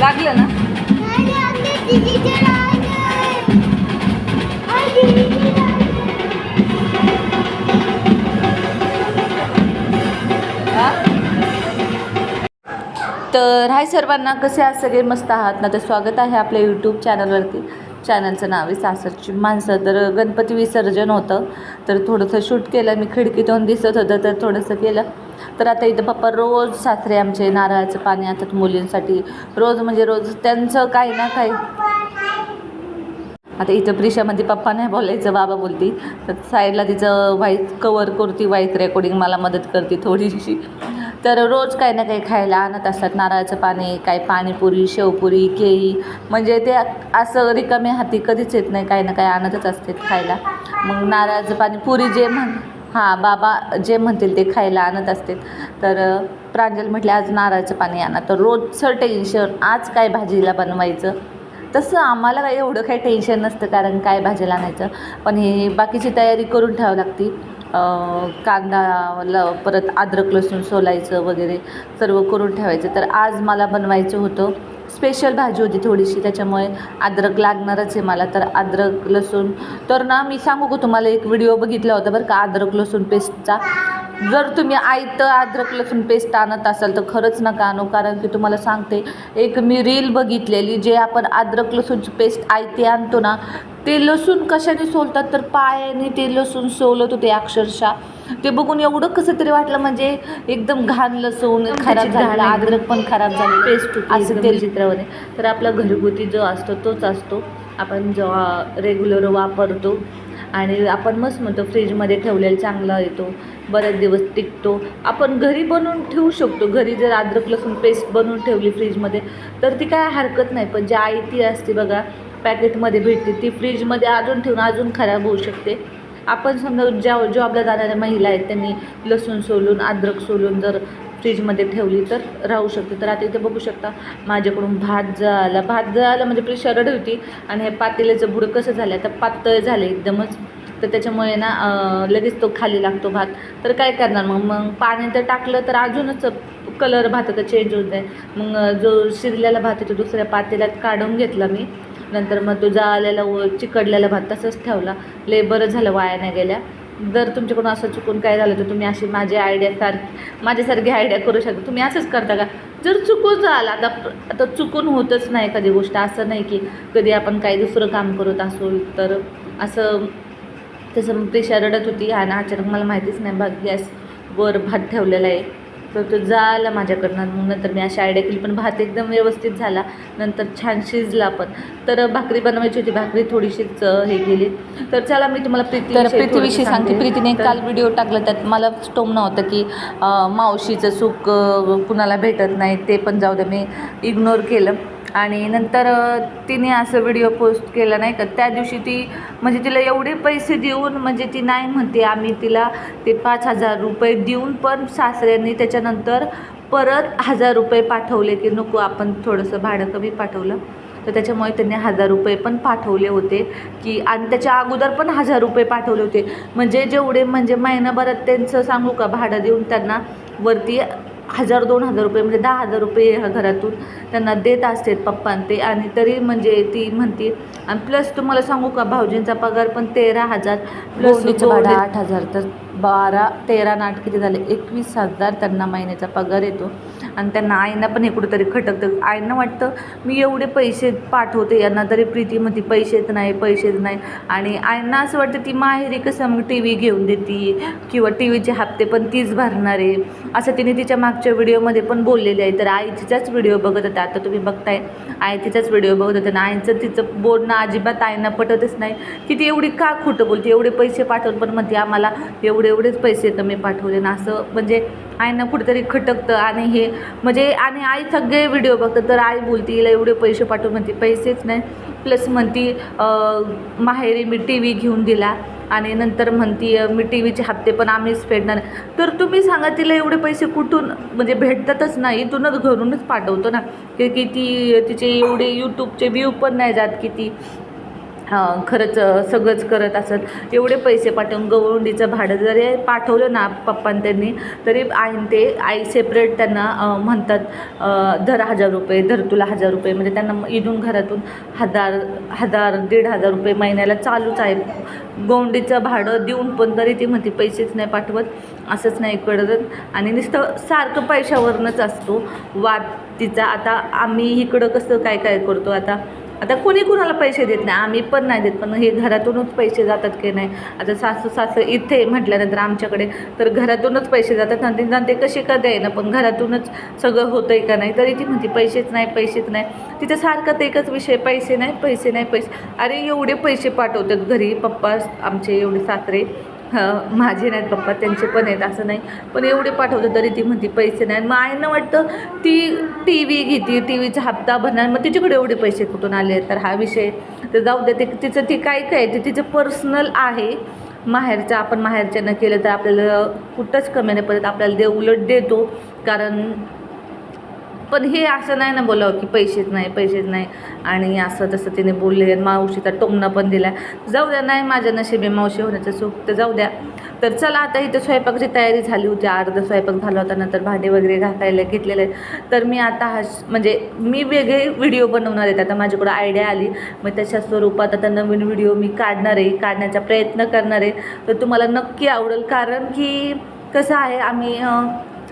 लागलं ना? हा? तर हाय सर्वांना कसे आहात? सगळे मस्त आहात ना? तर स्वागत आहे आपल्या यूट्यूब चॅनलवरती चॅनलचं नाव आहे सासरची माणसं. तर गणपती विसर्जन होतं. तर थोडंसं शूट केलं. मी खिडकीतून दिसत होतं तर थोडंसं केलं. तर आता इथं पप्पा रोज सासरे आमचे नारळाचं पाणी आणतात मुलींसाठी. रोज म्हणजे रोज त्यांचं काही ना काही. आता इथं प्रिशामध्ये पप्पा नाही बोलायचं बाबा बोलती तर साईडला तिचं व्हाईट कवर करती व्हाईट रेकॉर्डिंग मला मदत करते थोडीशी. तर रोज काही ना काही खायला आणत असतात नारळाचं पाणी काही पाणीपुरी शेवपुरी केळी. म्हणजे ते असं रिकामे हाती कधीच येत नाही काही ना काही आणतच असते खायला. मग नारळाचं पाणी पुरी जे म्हण हां बाबा जे म्हणतील ते खायला आणत असते तर प्रांजल म्हटले आज नारळाचं पाणी आणा. तर रोजचं टेन्शन आज काय भाजीला बनवायचं? तसं आम्हाला काही एवढं काही टेन्शन नसतं कारण काय भाजीला आणायचं? पण हे बाकीची तयारी करून ठेवावी लागते. कांदा ल परत अद्रक लसूण सोलायचं वगैरे सर्व करून ठेवायचं. तर आज मला बनवायचं होतं. स्पेशल भाजी होती थोडीशी त्याच्यामुळे अद्रक लागणारच आहे मला. तर अद्रक लसूण. तर ना मी सांगू का तुम्हाला एक व्हिडिओ बघितला होता बरं का अद्रक लसूण पेस्टचा जर तुम्ही आयतं अद्रक लसूण पेस्ट आणत असाल तर खरंच नका आणू कारण की तुम्हाला सांगते एक मी रील बघितलेली जे आपण अद्रक लसूणची पेस्ट आयते आणतो ना ते लसूण कशाने सोलतात तर पायाने ते लसूण सोलत होते अक्षरशः. ते बघून एवढं कसं तरी वाटलं म्हणजे एकदम घाण लसूण खराब झालं अद्रक पण खराब झालं पेस्ट असं तेल चित्रामध्ये. तर आपला घरगुती जो असतो तोच असतो. आपण जेव्हा रेग्युलर वापरतो आणि आपण मस्त म्हणतो फ्रीजमध्ये ठेवलेला चांगला येतो बरेच दिवस टिकतो. आपण घरी बनवून ठेवू शकतो. घरी जर अद्रक लसूण पेस्ट बनवून ठेवली फ्रीजमध्ये तर ती काय हरकत नाही. पण जी आई ती असते बघा पॅकेटमध्ये भेटते. ती फ्रीजमध्ये अजून ठेवून अजून खराब होऊ शकते. आपण समजा ज्या जॉबला जाणाऱ्या महिला आहेत त्यांनी लसूण सोलून अद्रक सोलून जर फ्रीजमध्ये ठेवली तर राहू शकते. तर आता इथे बघू शकता माझ्याकडून भात जळाला. भात जळाला म्हणजे आपली शरड होती आणि हे पातेल्याचं बुडं कसं झालं आता पातळ झालं एकदमच. तर त्याच्यामुळे ना लगेच तो खाली लागतो भात. तर काय करणार मग? मग पाणी तर टाकलं तर अजूनच कलर भाताचा चेंज होत आहे. मग जो शिरलेला भात आहे तो दुसऱ्या पातेल्यात काढून घेतला मी. नंतर मग तो जाळलेला व चिकडलेला भात तसंच ठेवला. लय बरं झालं वाया नाही गेल्या. जर तुमच्याकडून असं चुकून काय झालं तर तुम्ही अशी माझी आयडिया सारखी माझ्यासारखी आयडिया करू शकता. तुम्ही असंच करता का? जर चुकून झाला आता आता चुकून होतच नाही एखादी गोष्ट. असं नाही की कधी आपण काही दुसरं काम करत असू तर असं तसं प्रेशर रडत होती. आणि अचानक मला माहितीच नाही भात गॅसवर भात ठेवलेला आहे. तर तो झाला माझ्याकडनं. मग नंतर मी अशी आयडिया केली पण भात एकदम व्यवस्थित झाला. नंतर छान शिजला पण. तर भाकरी बनवायची होती भाकरी थोडीशीच हे केली. तर चला मी तुम्हाला प्रीती तर प्रीतीविषयी सांगते. प्रीतीने काल व्हिडिओ टाकला त्यात मला टोमणं होतं की मावशीचं सुख कुणाला भेटत नाही ते पण जाऊ दे मी इग्नोर केलं. आणि नंतर तिने असं व्हिडिओ पोस्ट केला नाही का त्या दिवशी ती म्हणजे तिला एवढे पैसे देऊन म्हणजे ती नाही म्हणते आम्ही तिला ते पाच हजार रुपये देऊन पण सासऱ्यांनी त्याच्यानंतर परत हजार रुपये पाठवले की नको आपण थोडंसं भाडं कमी पाठवलं. तर त्याच्यामुळे त्यांनी हजार रुपये पण पाठवले होते की आणि त्याच्या अगोदर पण हजार रुपये पाठवले होते. म्हणजे जेवढे म्हणजे महिनाभरात त्यांचं सांगू का भाडं देऊन त्यांना वरती हजार दोन हजार रुपये म्हणजे दहा हजार रुपये घरातून त्यांना देत असते पप्पा आणि ते. आणि तरी म्हणजे ती म्हणते आणि प्लस तुम्हाला सांगू का भाऊजींचा पगार पण तेरा हजार प्लस आठ हजार तर बारा तेरा नाट किती झाले? एकवीस हजार त्यांना महिन्याचा पगार येतो. आणि त्यांना आईना पण हे कुठेतरी खटकतं. आईना वाटतं मी एवढे पैसे पाठवते यांना तरी प्रीती म्हणते पैसेच नाही पैसेच नाही. आणि आईना असं वाटतं ती माहेरी कसं मग टी व्ही घेऊन देते? किंवा टी व्हीचे हप्ते पण तीच भरणार? आहे असं तिने तिच्या मागच्या व्हिडिओमध्ये पण बोललेले आहे. तर आई तिचाच व्हिडिओ बघत होता. आता तुम्ही बघताय आई तिचाच व्हिडिओ बघत होते. आणि आईचं तिचं बोलणं अजिबात आईना पटतच नाही. की ती एवढी का खोटं बोलते? एवढे पैसे पाठवून पण म्हणते आम्हाला एवढे एवढेच पैसे कमी पाठवले ना. असं म्हणजे आईनं कुठेतरी खटकतं आणि हे म्हणजे आणि आई सगळे व्हिडिओ बघतात. तर आई बोलती हिला एवढे पैसे पाठवून म्हणते पैसेच नाही. प्लस म्हणती माहेरी मी टी व्ही घेऊन दिला. आणि नंतर म्हणती मी टी व्हीचे हप्ते पण आम्हीच फेडणार. तर तुम्ही सांगा तिला एवढे पैसे कुठून म्हणजे भेटतातच नाही इथूनच घरूनच पाठवतो ना. की ती तिचे एवढे यूट्यूबचे व्ह्यू पण नाही जात किती. खरंच सगळंच करत असत. एवढे पैसे पाठवून गवंडीचं भाडं जरी पाठवलं ना पप्पान त्यांनी तरी आईन ते आई सेपरेट त्यांना म्हणतात धर हजार रुपये धर तुला हजार रुपये. म्हणजे त्यांना इथून घरातून हजार हजार दीड हजार रुपये महिन्याला चालूच आहे गोंडीचं भाडं देऊन पण तरी ती म्हणते पैसेच नाही पाठवत. असंच नाही कळत आणि नुसतं सारखं पैशावरनंच असतो वाद तिचा. आता आम्ही इकडं कसं काय काय करतो? आता आता कोणी कुणाला पैसे देत नाही? आम्ही पण नाही देत. पण हे घरातूनच पैसे जातात की नाही? आता सासू सासू इथे म्हटल्यानंतर आमच्याकडे तर घरातूनच पैसे जातात आणि ते- ते कसे का द्यायना पण घरातूनच सगळं होतं आहे का नाही? तरी ती म्हणते पैसेच नाही पैसेच नाही. तिथं सारखं ते एकच विषय पैसे नाही पैसे नाही पैसे. अरे एवढे पैसे पाठवतात घरी पप्पा आमचे एवढे सासरे. माझे नाहीत पप्पा त्यांचे पण आहेत असं नाही. पण एवढे पाठवतो तरी ती म्हणते पैसे नाही. मग आईनं वाटतं ती टी व्ही घेते टी व्हीचा हप्ता भरणार मग तिच्याकडे एवढे पैसे कुठून आले? तर हा विषय तर जाऊ द्या ते तिचं ती काय काय ते तिचं पर्सनल आहे. माहेरचं आपण माहेरच्यानं केलं तर आपल्याला कुठंच कमी नाही पडत आपल्याला दे उलट देतो. कारण पण हे असं नाही ना बोलावं की पैसेच नाही पैसेच नाही. आणि असं तसं तिने बोलले आणि मावशीचा टोमणं पण दिला. जाऊ द्या नाही माझ्या नशिबी मावशी होण्याचं सुख तर जाऊ द्या. तर चला आता इथं स्वयंपाकाची तयारी झाली होती. अर्धा स्वयंपाक झाला होता नंतर भांडे वगैरे घासायला घेतलेले. आहेत तर मी आता हा म्हणजे मी वेगळे व्हिडिओ बनवणार आहेत आता माझ्याकडं आयडिया आली. मग त्याच्या स्वरूपात आता नवीन व्हिडिओ मी काढणार आहे काढण्याचा प्रयत्न करणार आहे. तर तुम्हाला नक्की आवडेल. कारण की कसं आहे आम्ही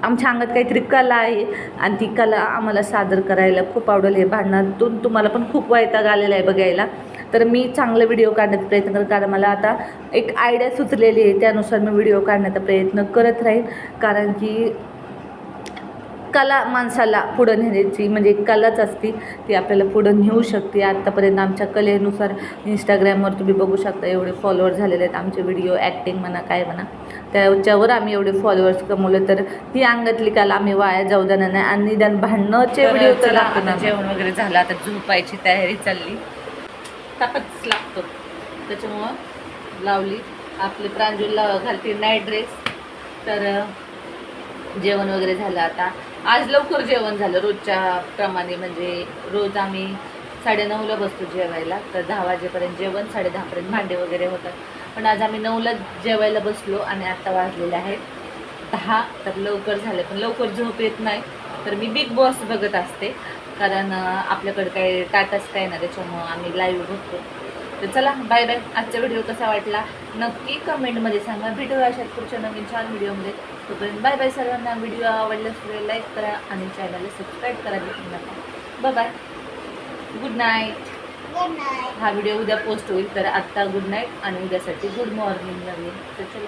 आमच्या अंगात काहीतरी कला आहे आणि ती कला आम्हाला सादर करायला खूप आवडेल हे भांडणातून. तुम्हाला पण खूप वैताग आलेला आहे बघायला. तर मी चांगलं व्हिडिओ काढण्याचा प्रयत्न करत कारण मला आता एक आयडिया सुचलेली आहे. त्यानुसार मी व्हिडिओ काढण्याचा प्रयत्न करत राहील कारण की कला माणसाला पुढं नेण्याची म्हणजे कलाच असती ती आपल्याला पुढं नेऊ शकते. आत्तापर्यंत आमच्या कलेनुसार इंस्टाग्रामवर तुम्ही बघू शकता एवढे फॉलोअर झालेले आहेत. आमचे व्हिडिओ ॲक्टिंग म्हणा काय म्हणा त्याच्यावर आम्ही एवढे फॉलोअर्स कमवले तर ही अंगातली कला आम्ही वाया जाऊ देणार नाही. आणि निदान भांडणाचे व्हिडिओ तर लागतो जेवण वगैरे झालं आता झोपायची तयारी चालली. ताकदच लागतो. त्याच्यामुळं लावली. आपली प्रांजूला घालते नाईट ड्रेस तर जेवण वगैरे झालं आता. आज लवकर जेवण झालं रोजच्या प्रमाणे म्हणजे रोज आम्ही साडेनऊला बसतो जेवायला तर दहा वाजेपर्यंत जेवण साडे दहापर्यंत भांडे वगैरे होतात. पण आज आम्ही नऊला जेवायला बसलो आणि आत्ता वाजलेले आहेत दहा तर लवकर झाले. पण लवकर झोप येत नाही तर मी बिग बॉस बघत असते. कारण आपल्याकडे काही टाटाच काय ना त्याच्यामुळं आम्ही लाईव्ह बघतो. तर चला बाय बाय आजचा व्हिडिओ कसा वाटला? नक्की कमेंटमध्ये सांगा. भेटूया अशात पुढच्या नवीन छान व्हिडिओमध्ये तोपर्यंत बाय बाय सर्वांना. व्हिडिओ आवडल्यास लाईक करा आणि चॅनलला सबस्क्राईब करा विसरू नका. Bye good night good night हा व्हिडिओ उद्या पोस्ट होईल तर आत्ता गुड नाईट आणि उद्यासाठी गुड मॉर्निंग नवीन. तर चला.